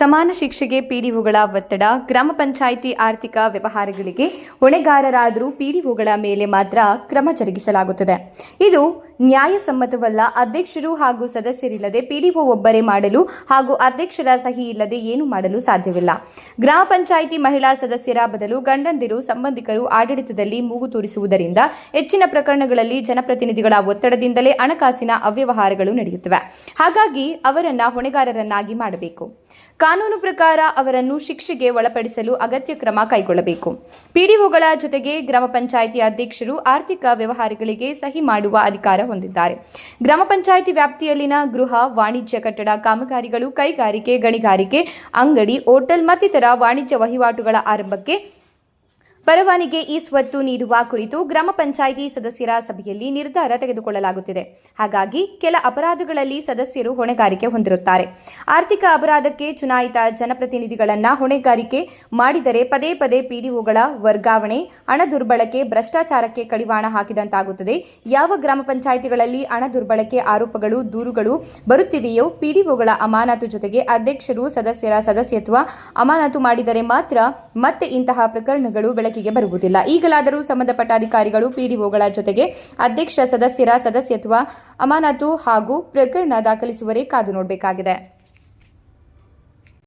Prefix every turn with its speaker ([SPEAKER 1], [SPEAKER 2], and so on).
[SPEAKER 1] ಸಮಾನ ಶಿಕ್ಷೆಗೆ ಪಿಡಿಒಗಳ ಒತ್ತಡ, ಗ್ರಾಮ ಪಂಚಾಯಿತಿ ಆರ್ಥಿಕ ವ್ಯವಹಾರಗಳಿಗೆ ಹೊಣೆಗಾರರಾದರೂ ಪಿಡಿಒಗಳ ಮೇಲೆ ಮಾತ್ರ ಕ್ರಮ ಜರುಗಿಸಲಾಗುತ್ತದೆ. ಇದು ನ್ಯಾಯಸಮ್ಮತವಲ್ಲ, ಅಧ್ಯಕ್ಷರು ಹಾಗೂ ಸದಸ್ಯರಿಲ್ಲದೆ ಪಿಡಿಒ ಒಬ್ಬರೇ ಮಾಡಲು ಹಾಗೂ ಅಧ್ಯಕ್ಷರ ಸಹಿ ಇಲ್ಲದೆ ಏನು ಮಾಡಲು ಸಾಧ್ಯವಿಲ್ಲ. ಗ್ರಾಮ ಪಂಚಾಯಿತಿ ಮಹಿಳಾ ಸದಸ್ಯರ ಬದಲು ಗಂಡಂದಿರು, ಸಂಬಂಧಿಕರು ಆಡಳಿತದಲ್ಲಿ ಮೂಗು ತೋರಿಸುವುದರಿಂದ ಹೆಚ್ಚಿನ ಪ್ರಕರಣಗಳಲ್ಲಿ ಜನಪ್ರತಿನಿಧಿಗಳ ಒತ್ತಡದಿಂದಲೇ ಹಣಕಾಸಿನ ಅವ್ಯವಹಾರಗಳು ನಡೆಯುತ್ತವೆ. ಹಾಗಾಗಿ ಅವರನ್ನ ಹೊಣೆಗಾರರನ್ನಾಗಿ ಮಾಡಬೇಕು. ಕಾನೂನು ಪ್ರಕಾರ ಅವರನ್ನು ಶಿಕ್ಷೆಗೆ ಒಳಪಡಿಸಲು ಅಗತ್ಯ ಕ್ರಮ ಕೈಗೊಳ್ಳಬೇಕು. ಪಿಡಿಒಗಳ ಜೊತೆಗೆ ಗ್ರಾಮ ಪಂಚಾಯಿತಿ ಅಧ್ಯಕ್ಷರು ಆರ್ಥಿಕ ವ್ಯವಹಾರಗಳಿಗೆ ಸಹಿ ಮಾಡುವ ಅಧಿಕಾರ ಹೊಂದಿದ್ದಾರೆ. ಗ್ರಾಮ ಪಂಚಾಯಿತಿ ವ್ಯಾಪ್ತಿಯಲ್ಲಿನ ಗೃಹ, ವಾಣಿಜ್ಯ ಕಟ್ಟಡ ಕಾಮಗಾರಿಗಳು ಕೈಗಾರಿಕೆ, ಗಣಿಗಾರಿಕೆ, ಅಂಗಡಿ, ಹೋಟೆಲ್ ಮತ್ತಿತರ ವಾಣಿಜ್ಯ ವಹಿವಾಟುಗಳ ಆರಂಭಕ್ಕೆ ಪರವಾನಿಗೆ ಈ ಸ್ವತ್ತು ನೀಡುವ ಕುರಿತು ಗ್ರಾಮ ಪಂಚಾಯಿತಿ ಸದಸ್ಯರ ಸಭೆಯಲ್ಲಿ ನಿರ್ಧಾರ ತೆಗೆದುಕೊಳ್ಳಲಾಗುತ್ತಿದೆ. ಹಾಗಾಗಿ ಕೆಲ ಅಪರಾಧಗಳಲ್ಲಿ ಸದಸ್ಯರು ಹೊಣೆಗಾರಿಕೆ ಹೊಂದಿರುತ್ತಾರೆ. ಆರ್ಥಿಕ ಅಪರಾಧಕ್ಕೆ ಚುನಾಯಿತ ಜನಪ್ರತಿನಿಧಿಗಳನ್ನ ಹೊಣೆಗಾರಿಕೆ ಮಾಡಿದರೆ ಪದೇ ಪದೇ ಪಿಡಿಒಗಳ ವರ್ಗಾವಣೆ, ಹಣ ದುರ್ಬಳಕೆ, ಭ್ರಷ್ಟಾಚಾರಕ್ಕೆ ಕಡಿವಾಣ ಹಾಕಿದಂತಾಗುತ್ತದೆ. ಯಾವ ಗ್ರಾಮ ಪಂಚಾಯಿತಿಗಳಲ್ಲಿ ಹಣ ದುರ್ಬಳಕೆ ಆರೋಪಗಳು, ದೂರುಗಳು ಬರುತ್ತಿವೆಯೋ ಪಿಡಿಒಗಳ ಅಮಾನತು ಜೊತೆಗೆ ಅಧ್ಯಕ್ಷರು ಸದಸ್ಯರ ಸದಸ್ಯತ್ವ ಅಮಾನತು ಮಾಡಿದರೆ ಮಾತ್ರ ಮತ್ತೆ ಇಂತಹ ಪ್ರಕರಣಗಳು ಬೆಳಕಿಗೆ ಬರುವುದಿಲ್ಲ. ಈಗಲಾದರೂ ಸಂಬಂಧಪಟ್ಟ ಅಧಿಕಾರಿಗಳು, ಪಿಡಿಒಗಳ ಜೊತೆಗೆ ಅಧ್ಯಕ್ಷ, ಸದಸ್ಯರ ಸದಸ್ಯತ್ವ ಅಮಾನತು ಹಾಗೂ ಪ್ರಕರಣ ದಾಖಲಿಸುವರೇ ಕಾದು ನೋಡಬೇಕಾಗಿದೆ.